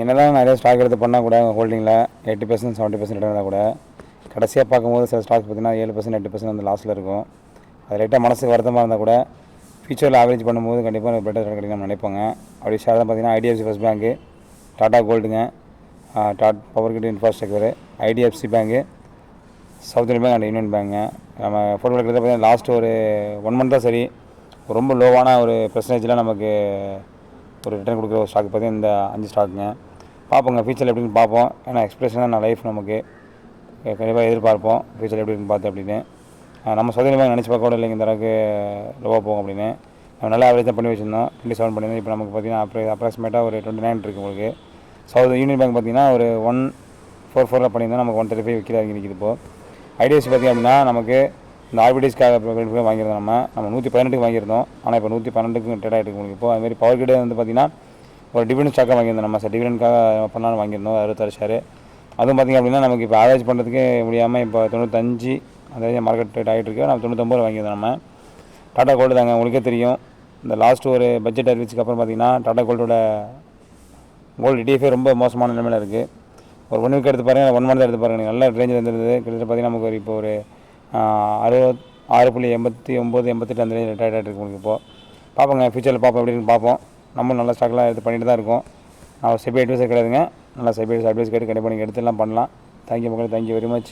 என்னதான் நிறைய ஸ்டாக் எடுத்து பண்ணால் கூட ஹோல்டிங்கில் எயிட்டி பர்சன்ட் செவன்ட்டி பர்சன்ட் இருந்தால் கூட கடைசியாக பார்க்கும்போது சில ஸ்டாக்ஸ் பார்த்தீங்கன்னா ஏழு பர்சன்ட் எட்டு பர்சன்ட் வந்து லாஸில் இருக்கும். அது லைட்டாக மனசுக்கு வருத்தமாக இருந்தால் கூட ஃபியூச்சரில் ஆவரேஜ் பண்ணும்போது கண்டிப்பாக பெட்டர் ஸ்டாக் கிடைக்கும் நினைப்போங்க. அப்படி ஷேர் தான் பார்த்தீங்கன்னா IDFC first bank Tata கோல்டுங்க dot power grid infrastructure IDFC bank South Indian bank and union bank நம்ம ஃபோட்டோ எடுக்கிறது பார்த்தீங்கன்னா லாஸ்ட் ஒரு ஒன் மந்த் தான் சரி. ரொம்ப லோவான ஒரு பர்சன்டேஜில் நமக்கு ஒரு ரிட்டர்ன் கொடுக்குற ஒரு ஸ்டாக் பார்த்தீங்கன்னா இந்த அஞ்சு ஸ்டாக்குங்க பார்ப்போங்க ஃபியூச்சரில் எப்படின்னு பார்ப்போம். ஏன்னா எக்ஸ்பிரஷன் தான் லைஃப் நமக்கு. கண்டிப்பாக எதிர்பார்ப்போம் ஃபியூச்சர் எப்படி இருக்குன்னு பார்த்து அப்படின்னு. நம்ம சௌதரி பேங்க் நினச்சி பார்க்க கூட இல்லைங்க இந்த அளவுக்கு லோவாக போகும் அப்படின்னு. நம்ம நல்லா ஆவரேஜ் தான் பண்ணி வச்சிருந்தோம் டுவெண்ட்டி செவன் பண்ணியிருந்தோம். இப்போ நமக்கு பார்த்தீங்கன்னா அப்ரே அப்ராக்சிமேட்டாக ஒரு டுவெண்ட்டி நைன் இருக்குது உங்களுக்கு சவுத் யூனியன் பேங்க் பார்த்தீங்கன்னா ஒரு ஒன் ஃபோர் ஃபோரில் பண்ணியிருந்தோம். நமக்கு ஒன் தேர்ட்டி ஃபைவ் விற்கிற இருக்குது இப்போது இப்போ பார்த்திங்க அப்படின்னா நமக்கு இந்த ஆர்பிடிஸ்க்காக வாங்கியிருந்தோம் நம்ம. நம்ம நூற்றி பதினெட்டுக்கு வாங்கியிருந்தோம். ஆனால் இப்போ நூற்றி பன்னெண்டுக்கு ட்ரேட் ஆகிட்டு உங்களுக்கு இப்போ. அதுமாதிரி பவர் கிட்டே வந்து பார்த்திங்கன்னா ஒரு டிவிடெண்ட் ஸ்டாக்காக வாங்கியிருந்தோம். நம்ம சார் டிவிடெண்ட்காக பண்ணலான்னு வாங்கியிருந்தோம். அறுபத்தாறு ஷேரு அதுவும் பார்த்திங்க அப்படின்னா நமக்கு இப்போ ஆவரேஜ் பண்ணுறதுக்கு முடியாமல் இப்போ தொண்ணூத்தஞ்சு அந்த மார்க்கெட் ரேட் ஆகிட்டு இருக்கு. நம்ம தொண்ணூத்தொம்பது வாங்கியிருந்தோம் நம்ம. டாடா கோல்டு தாங்க உங்களுக்கே தெரியும். இந்த லாஸ்ட் ஒரு பட்ஜெட் அறிவிச்சுக்கு அப்புறம் பார்த்தீங்கன்னா டாடா கோல்டோட கோல்டு டிஎஃப்ஏ ரொம்ப மோசமான நிலைமையில் இருக்குது ஒரு ஒன் வீக் எடுத்து பாருங்கள் ஒன் மந்த் எடுத்து பாருங்கள் நல்ல ரேஞ்சில் இருந்தது. கிட்டத்தட்ட பார்த்தீங்கன்னா நமக்கு ஒரு இப்போ ஒரு அறுபத் ஆறு புள்ளி எண்பத்தி ஒம்பது எண்பத்தெட்டு அந்த ரேஞ்சில் ரிட்டையர்ட் ஆகிட்டு இருக்கு உங்களுக்கு இப்போது பார்ப்போங்க ஃபியூச்சரில் பார்ப்போம் எப்படின்னு பார்ப்போம் நம்ம நல்ல ஸ்டாக்லாம் எடுத்து பண்ணிட்டு தான் இருக்கோம். நான் செபி அட்வைஸர் கிடையாதுங்க. நல்லா செபி அட்வைஸ் கேட்டு கண்டிப்பாக நீங்கள் எடுத்துலாம் பண்ணலாம். தேங்க்யூ மக்கள். Thank you very much